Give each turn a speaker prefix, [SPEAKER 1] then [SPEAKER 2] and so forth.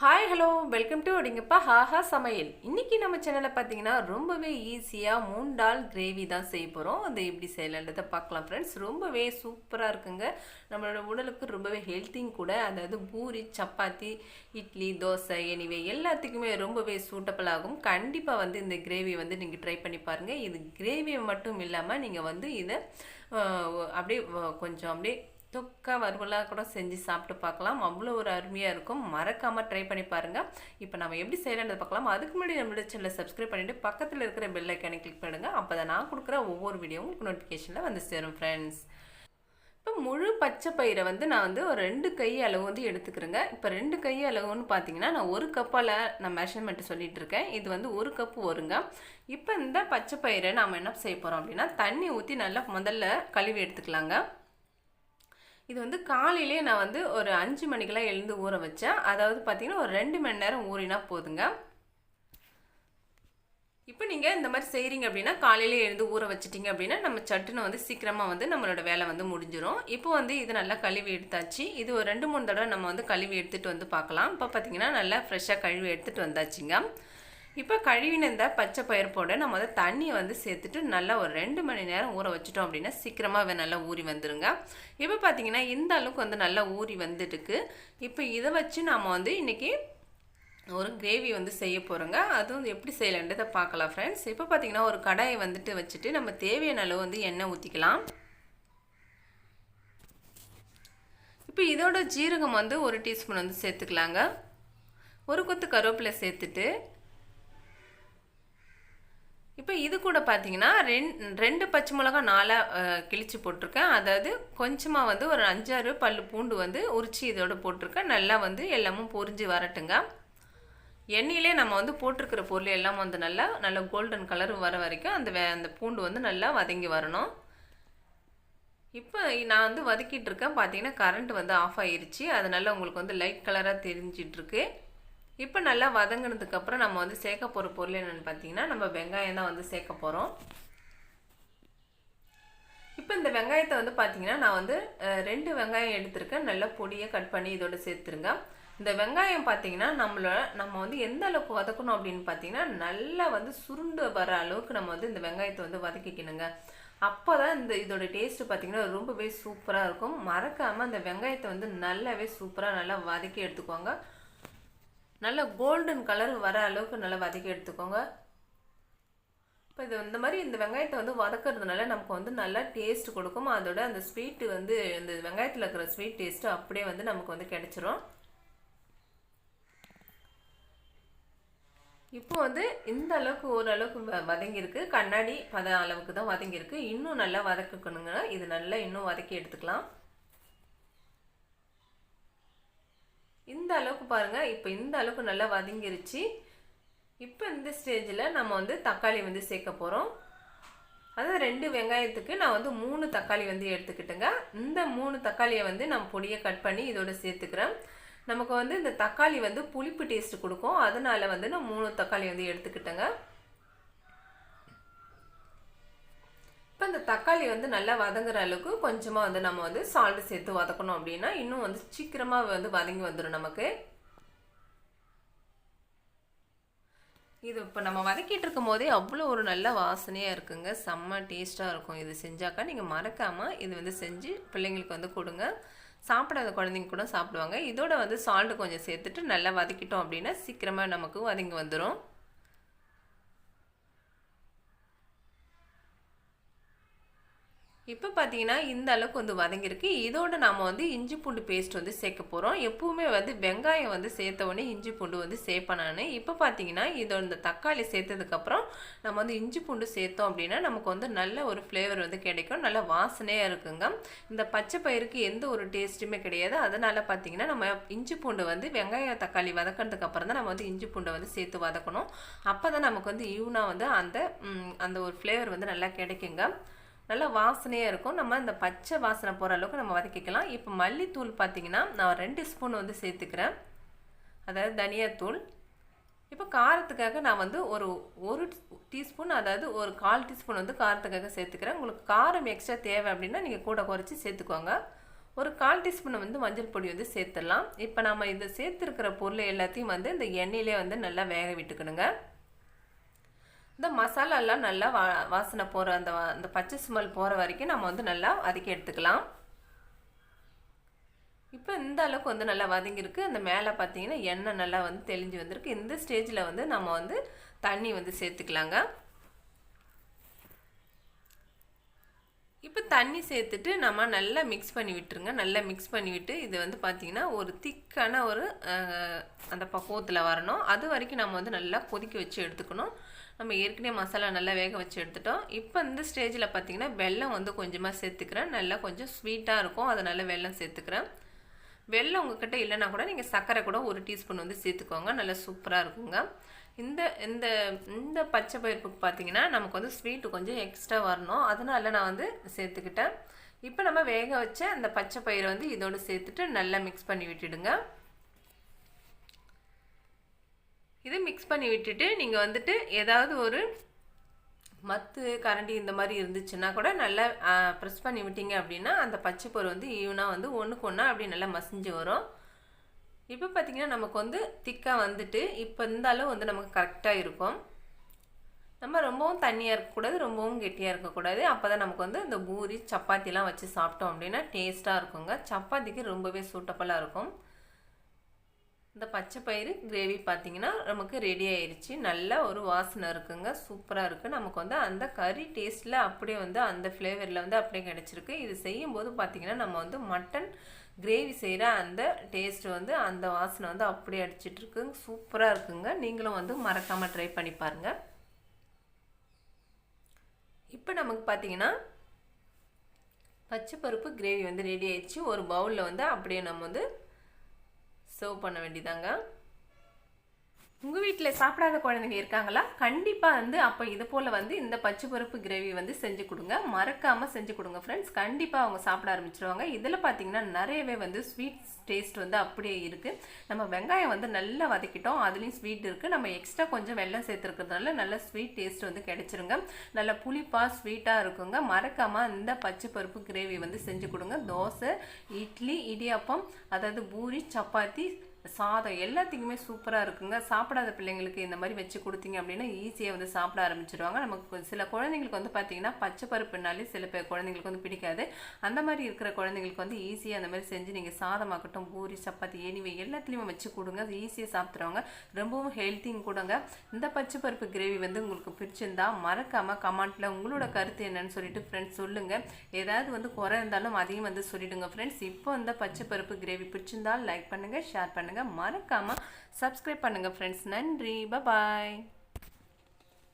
[SPEAKER 1] Hi hello welcome to அப்படிங்கப்பா ஹாஹா சமையல் இன்னைக்கு நம்ம சேனலில் பார்த்தீங்கன்னா ரொம்பவே ஈஸியாக மூண்டால் கிரேவி தான் செய்ய போகிறோம் அதை எப்படி செய்யலான்றதை பார்க்கலாம் ஃப்ரெண்ட்ஸ் ரொம்பவே சூப்பராக இருக்குங்க. நம்மளோட உடலுக்கு ரொம்பவே ஹெல்த்திங் கூட. அதாவது பூரி சப்பாத்தி இட்லி தோசை எனிவே எல்லாத்துக்குமே ரொம்பவே சூட்டபிள் ஆகும். கண்டிப்பாக வந்து இந்த கிரேவி வந்து நீங்கள் ட்ரை பண்ணி பாருங்கள் இது கிரேவி மட்டும் இல்லாமல் நீங்கள் வந்து இதை அப்படியே கொஞ்சம் அப்படியே தொக்கா வறுவலாக கூட செஞ்சு சாப்பிட்டு பார்க்கலாம். அவ்வளோ ஒரு அருமையாக இருக்கும். மறக்காமல் ட்ரை பண்ணி பாருங்கள் இப்போ நம்ம எப்படி செய்யலாம்னு பார்க்கலாம். அதுக்கு முன்னாடி நம்மளோட சேனலை சப்ஸ்கிரைப் பண்ணிவிட்டு பக்கத்தில் இருக்கிற பெல் ஐக்கானை கிளிக் பண்ணுங்கள் அப்போ தான் நான் கொடுக்குற ஒவ்வொரு வீடியோவும் உங்களுக்கு நோட்டிஃபிகேஷனில் வந்து சேரும் ஃப்ரெண்ட்ஸ் இப்போ முழு பச்சை பயிரை வந்து நான் வந்து ஒரு ரெண்டு கை அளவு வந்து எடுத்துக்கிறேங்க. இப்போ ரெண்டு கை அளவுன்னு பார்த்தீங்கன்னா நான் ஒரு கப்பால் நான் மெஷர்மெண்ட் சொல்லிட்டு இருக்கேன். இது வந்து ஒரு கப்பு வருங்க இப்போ இந்த பச்சை பயிரை நாம் என்ன செய்ய போகிறோம் அப்படின்னா தண்ணி ஊற்றி நல்லா முதல்ல கழுவி எடுத்துக்கலாங்க. இது வந்து காலையிலே நான் வந்து ஒரு அஞ்சு மணிக்கெல்லாம் எழுந்து ஊற வச்சேன். அதாவது பார்த்தீங்கன்னா ஒரு ரெண்டு மணி நேரம் ஊறினா போதுங்க. இப்போ நீங்கள் இந்த மாதிரி செய்கிறீங்க அப்படின்னா காலையிலே எழுந்து ஊற வச்சிட்டிங்க அப்படின்னா நம்ம சட்டுன்னு வந்து சீக்கிரமாக வந்து நம்மளோட வேலை வந்து முடிஞ்சிடும் இப்போ வந்து இது நல்லா கழுவி எடுத்தாச்சு. இது ஒரு ரெண்டு மூணு தடவை நம்ம வந்து கழுவி எடுத்துகிட்டு வந்து பார்க்கலாம். இப்போ பார்த்தீங்கன்னா நல்லா ஃப்ரெஷ்ஷாக கழுவி எடுத்துகிட்டு வந்தாச்சுங்க. இப்போ கழுவின இந்த பச்சை பயிர் போட நம்ம வந்து தண்ணியை வந்து சேர்த்துட்டு நல்லா ஒரு ரெண்டு மணி நேரம் ஊற வச்சிட்டோம் அப்படின்னா சீக்கிரமாக நல்லா ஊறி வந்துருங்க. இப்போ பார்த்தீங்கன்னா இந்த அளவுக்கு வந்து நல்லா ஊறி வந்துட்டுருக்கு. இப்போ இதை வச்சு நாம் வந்து இன்றைக்கி ஒரு கிரேவி வந்து செய்ய போகிறோங்க அதுவும் எப்படி செய்யலான்றதை பார்க்கலாம் ஃப்ரெண்ட்ஸ் இப்போ பார்த்தீங்கன்னா ஒரு கடாயை வந்துட்டு வச்சுட்டு நம்ம தேவையான அளவு வந்து எண்ணெய் ஊற்றிக்கலாம் இப்போ இதோட ஜீரகம் வந்து ஒரு டீஸ்பூன் வந்து சேர்த்துக்கலாங்க. ஒரு கொத்து கருவேப்பிலை சேர்த்துட்டு இப்போ இது கூட பார்த்தீங்கன்னா ரெண் ரெண்டு பச்சை மிளகா நாலாக கிழிச்சு போட்டிருக்கேன். அதாவது கொஞ்சமாக வந்து ஒரு அஞ்சாறு பல் பூண்டு வந்து உரிச்சி இதோட போட்டிருக்கேன். நல்லா வந்து எல்லாமும் பொரிஞ்சு வரட்டுங்க. எண்ணெயிலே நம்ம வந்து போட்டிருக்கிற பொருள் எல்லாம் வந்து நல்லா நல்லா கோல்டன் கலர் வர வரைக்கும் அந்த வே அந்த பூண்டு வந்து நல்லா வதங்கி வரணும். இப்போ நான் வந்து வதக்கிட்டு இருக்கேன். பார்த்தீங்கன்னா கரண்ட் வந்து ஆஃப் ஆயிருச்சு. அதனால உங்களுக்கு வந்து லைட் கலராக தெரிஞ்சிட்ருக்கு. இப்போ நல்லா வதங்கினதுக்கப்புறம் நம்ம வந்து சேர்க்க போகிற பொருள் என்னென்னு பார்த்தீங்கன்னா நம்ம வெங்காயம் தான் வந்து சேர்க்க போகிறோம் இப்போ இந்த வெங்காயத்தை வந்து பார்த்தீங்கன்னா நான் வந்து ரெண்டு வெங்காயம் எடுத்திருக்கேன். நல்லா பொடியை கட் பண்ணி இதோட சேர்த்துருங்க. இந்த வெங்காயம் பார்த்தீங்கன்னா நம்மளோட நம்ம வந்து எந்த அளவுக்கு வதக்கணும் அப்படின்னு பார்த்தீங்கன்னா நல்லா வந்து சுருண்டு வர அளவுக்கு நம்ம வந்து இந்த வெங்காயத்தை வந்து வதக்கிக்கணுங்க. அப்போ தான் இந்த இதோட டேஸ்ட்டு பார்த்தீங்கன்னா ரொம்பவே சூப்பராக இருக்கும். மறக்காமல் அந்த வெங்காயத்தை வந்து நல்லாவே சூப்பராக நல்லா வதக்கி எடுத்துக்கோங்க. நல்ல கோல்டன் கலர் வர அளவுக்கு நல்லா வதக்கி எடுத்துக்கோங்க. இப்போ இது இந்த மாதிரி இந்த வெங்காயத்தை வந்து வதக்கிறதுனால நமக்கு வந்து நல்லா டேஸ்ட் கொடுக்கும். அதோட அந்த ஸ்வீட்டு வந்து இந்த வெங்காயத்தில் இருக்கிற ஸ்வீட் டேஸ்ட்டு அப்படியே வந்து நமக்கு வந்து கிடச்சிரும். இப்போ வந்து இந்த அளவுக்கு ஓரளவுக்கு வ- வதங்கியிருக்கு. கண்ணாடி பத அளவுக்கு தான் வதங்கியிருக்கு. இன்னும் நல்லா வதக்கணுங்க. இது நல்லா இன்னும் வதக்கி எடுத்துக்கலாம். பாருங்கள் இப்போ இந்த அளவுக்கு நல்லா வதங்கிருச்சு. இப்போ இந்த ஸ்டேஜில் நம்ம வந்து தக்காளி வந்து சேர்க்க போகிறோம் அதாவது ரெண்டு வெங்காயத்துக்கு நான் வந்து மூணு தக்காளி வந்து எடுத்துக்கிட்டேங்க. இந்த மூணு தக்காளியை வந்து நான் பொடியை கட் பண்ணி இதோட சேர்த்துக்கிறேன். நமக்கு வந்து இந்த தக்காளி வந்து புளிப்பு டேஸ்ட் கொடுக்கும். அதனால் வந்து நான் மூணு தக்காளி வந்து எடுத்துக்கிட்டேங்க. இப்போ இந்த தக்காளி வந்து நல்லா வதங்குற அளவுக்கு கொஞ்சமாக வந்து நம்ம வந்து சால்ட் சேர்த்து வதக்கணும் அப்படின்னா இன்னும் வந்து சீக்கிரமாக வந்து வதங்கி வந்துடும் நமக்கு. இது இப்போ நம்ம வதக்கிட்டு இருக்கும் போதே அவ்வளோ ஒரு நல்ல வாசனையாக இருக்குங்க. செம்ம டேஸ்ட்டாக இருக்கும். இது செஞ்சாக்கா நீங்கள் மறக்காமல் இது வந்து செஞ்சு பிள்ளைங்களுக்கு வந்து கொடுங்க. சாப்பிடாத குழந்தைங்க கூட சாப்பிடுவாங்க. இதோட வந்து சால்ட்டு கொஞ்சம் சேர்த்துட்டு நல்லா வதக்கிட்டோம் அப்படின்னா சீக்கிரமாக நமக்கு வதங்கி வந்துடும் இப்போ பார்த்தீங்கன்னா இந்த அளவுக்கு வந்து வதங்கியிருக்கு. இதோட நாம் வந்து இஞ்சி பூண்டு பேஸ்ட் வந்து சேர்க்க போகிறோம் எப்போவுமே வந்து வெங்காயம் வந்து சேர்த்த உடனே இஞ்சி பூண்டு வந்து சேர்ப்பேன் நான். இப்போ பார்த்தீங்கன்னா இதோட இந்த தக்காளி சேர்த்ததுக்கப்புறம் நம்ம வந்து இஞ்சி பூண்டு சேர்த்தோம் அப்படின்னா நமக்கு வந்து நல்ல ஒரு ஃப்ளேவர் வந்து கிடைக்கும். நல்ல வாசனையாக இருக்குங்க. இந்த பச்சை பயிருக்கு எந்த ஒரு டேஸ்ட்டுமே கிடையாது. அதனால் பார்த்தீங்கன்னா நம்ம இஞ்சி பூண்டு வந்து வெங்காயம் தக்காளி வதக்கினதுக்கு அப்புறம் தான் நம்ம வந்து இஞ்சி பூண்டை வந்து சேர்த்து வதக்கணும். அப்போ தான் நமக்கு வந்து ஈவனாக வந்து அந்த அந்த ஒரு ஃப்ளேவர் வந்து நல்லா கிடைக்குங்க. நல்லா வாசனையாக இருக்கும். நம்ம இந்த பச்சை வாசனை போகிற அளவுக்கு நம்ம வதக்கிக்கலாம். இப்போ மல்லித்தூள் பார்த்தீங்கன்னா நான் ரெண்டு ஸ்பூன் வந்து சேர்த்துக்கிறேன். அதாவது தனியாத்தூள். இப்போ காரத்துக்காக நான் வந்து ஒரு ஒரு டீஸ்பூன் அதாவது ஒரு கால் டீஸ்பூன் வந்து காரத்துக்காக சேர்த்துக்கிறேன். உங்களுக்கு காரம் எக்ஸ்ட்ரா தேவை அப்படின்னா நீங்கள் கூட குறைச்சி சேர்த்துக்கோங்க. ஒரு கால் டீஸ்பூன் வந்து மஞ்சள் பொடி வந்து சேர்த்துடலாம். இப்போ நம்ம இதை சேர்த்துருக்கிற பொருள் எல்லாத்தையும் வந்து இந்த எண்ணெயிலே வந்து நல்லா வேக விட்டுக்கணுங்க. இந்த மசாலாலாம் நல்லா வா வாசனை போகிற அந்த அந்த பச்சை ஸ்மெல் போகிற வரைக்கும் நம்ம வந்து நல்லா வதக்கி எடுத்துக்கலாம். இப்போ இந்த அளவுக்கு வந்து நல்லா வதங்கியிருக்கு. அந்த மேலே பார்த்தீங்கன்னா எண்ணெய் நல்லா வந்து தெளிஞ்சு வந்திருக்கு. இந்த ஸ்டேஜில் வந்து நம்ம வந்து தண்ணி வந்து சேர்த்துக்கலாங்க. இப்போ தண்ணி சேர்த்துட்டு நம்ம நல்லா மிக்ஸ் பண்ணி விட்டுருங்க. நல்லா மிக்ஸ் பண்ணி விட்டு இது வந்து பார்த்திங்கன்னா ஒரு திக்கான ஒரு அந்த பக்குவத்தில் வரணும். அது வரைக்கும் நம்ம வந்து நல்லா கொதிக்க வச்சு எடுத்துக்கணும். நம்ம ஏற்கனவே மசாலா நல்லா வேக வச்சு எடுத்துட்டோம். இப்போ இந்த ஸ்டேஜில் பார்த்திங்கன்னா வெல்லம் வந்து கொஞ்சமாக சேர்த்துக்கிறேன். நல்லா கொஞ்சம் ஸ்வீட்டாக இருக்கும். அதனால் வெல்லம் சேர்த்துக்கிறேன். வெள்ளம் உங்கள்கிட்ட இல்லைனா கூட நீங்கள் சர்க்கரை கூட ஒரு டீஸ்பூன் வந்து சேர்த்துக்கோங்க. நல்லா சூப்பராக இருக்குங்க. இந்த இந்த இந்த பச்சை பயிர்ப்புக்கு பார்த்தீங்கன்னா நமக்கு வந்து ஸ்வீட்டு கொஞ்சம் எக்ஸ்ட்ரா வரணும். அதனால நான் வந்து சேர்த்துக்கிட்டேன். இப்போ நம்ம வேக வச்ச அந்த பச்சை பயிரை வந்து இதோடு சேர்த்துட்டு நல்லா மிக்ஸ் பண்ணி விட்டுடுங்க. இது மிக்ஸ் பண்ணி விட்டுட்டு நீங்கள் வந்துட்டு ஏதாவது ஒரு மத்து கரண்டி இந்த மாதிரி இருந்துச்சுன்னா கூட நல்லா ப்ரெஸ் பண்ணி விட்டீங்க அப்படின்னா அந்த பச்சை பொருள் வந்து ஈவனாக வந்து ஒன்றுக்கு ஒன்றா அப்படி நல்லா மசிஞ்சு வரும். இப்போ பார்த்திங்கன்னா நமக்கு வந்து திக்காக வந்துட்டு இப்போ இந்த அளவு வந்து நமக்கு கரெக்டாக இருக்கும். நம்ம ரொம்பவும் தண்ணியாக இருக்கக்கூடாது ரொம்பவும் கெட்டியாக இருக்கக்கூடாது அப்போ தான் நமக்கு வந்து இந்த பூரி சப்பாத்திலாம் வச்சு சாப்பிட்டோம் அப்படின்னா டேஸ்ட்டாக இருக்குங்க. சப்பாத்திக்கு ரொம்பவே சூட்டபுளாக இருக்கும். இந்த பச்சை பயிறு கிரேவி பார்த்தீங்கன்னா நமக்கு ரெடி ஆயிடுச்சு நல்ல ஒரு வாசனை இருக்குங்க. சூப்பராக இருக்குது நமக்கு வந்து அந்த கறி டேஸ்ட்டில் அப்படியே வந்து அந்த ஃப்ளேவரில் வந்து அப்படியே கிடச்சிருக்கு. இது செய்யும்போது பார்த்திங்கன்னா நம்ம வந்து மட்டன் கிரேவி செய்கிற அந்த டேஸ்ட்டு வந்து அந்த வாசனை வந்து அப்படியே அடிச்சிட்ருக்கு சூப்பராக இருக்குங்க. நீங்களும் வந்து மறக்காமல் ட்ரை பண்ணி பாருங்கள் இப்போ நமக்கு பார்த்தீங்கன்னா பச்சை பருப்பு கிரேவி வந்து ரெடி ஆயிடுச்சு. ஒரு பவுலில் வந்து அப்படியே நம்ம வந்து சர்வ் பண்ண வேண்டியதாங்க. உங்கள் வீட்டில் சாப்பிடாத குழந்தைங்க இருக்காங்களா? கண்டிப்பாக வந்து அப்போ இது போல் வந்து இந்த பச்சை பருப்பு கிரேவி வந்து செஞ்சு கொடுங்க. மறக்காமல் செஞ்சு கொடுங்க ஃப்ரெண்ட்ஸ் கண்டிப்பாக அவங்க சாப்பிட ஆரம்பிச்சிருவாங்க. இதில் பார்த்தீங்கன்னா நிறையவே வந்து ஸ்வீட் டேஸ்ட் வந்து அப்படியே இருக்குது நம்ம வெங்காயம் வந்து நல்லா வதக்கிட்டோம். அதுலேயும் ஸ்வீட் இருக்குது நம்ம எக்ஸ்ட்ரா கொஞ்சம் வெள்ளம் சேர்த்துருக்கிறதுனால நல்ல ஸ்வீட் டேஸ்ட் வந்து கிடச்சிருங்க. நல்ல புளிப்பாக ஸ்வீட்டாக இருக்குங்க. மறக்காமல் இந்த பச்சை பருப்பு கிரேவி வந்து செஞ்சு கொடுங்க. தோசை இட்லி இடியாப்பம் அதாவது பூரி சப்பாத்தி சாதம் எல்லாத்துக்குமே சூப்பராக இருக்குங்க. சாப்பிடாத பிள்ளைங்களுக்கு இந்த மாதிரி வச்சு கொடுத்தீங்க அப்படின்னா ஈஸியாக வந்து சாப்பிட ஆரம்பிச்சிருவாங்க. நமக்கு சில குழந்தைங்களுக்கு வந்து பார்த்தீங்கன்னா பச்சை பருப்புனாலே சில பேர் குழந்தைங்களுக்கு வந்து பிடிக்காது. அந்த மாதிரி இருக்கிற குழந்தைங்களுக்கு வந்து ஈஸியாக அந்த மாதிரி செஞ்சு நீங்கள் சாதமாகட்டும் பூரி சப்பாத்தி எனிவே எல்லாத்துலேயுமே வச்சு கொடுங்க. அது ஈஸியாக சாப்பிட்றவங்க ரொம்பவும் ஹெல்த்திங் கொடுங்க. இந்த பச்சை பருப்பு கிரேவி வந்து உங்களுக்கு பிடிச்சிருந்தா மறக்காமல் கமெண்ட்டில் உங்களோட கருத்து என்னன்னு சொல்லிட்டு ஃப்ரெண்ட்ஸ் சொல்லுங்கள் ஏதாவது வந்து குறை இருந்தாலும் அதையும் வந்து சொல்லிவிடுங்க ஃப்ரெண்ட்ஸ் இப்போ இந்த பச்சை பருப்பு கிரேவி பிடிச்சிருந்தால் லைக் பண்ணுங்கள் ஷேர் பண்ணுங்கள் பண்ணுங்கள் மறக்காமல் சப்ஸ்கிரைப் பண்ணுங்கள் ஃப்ரெண்ட்ஸ் நன்றி. பபாய்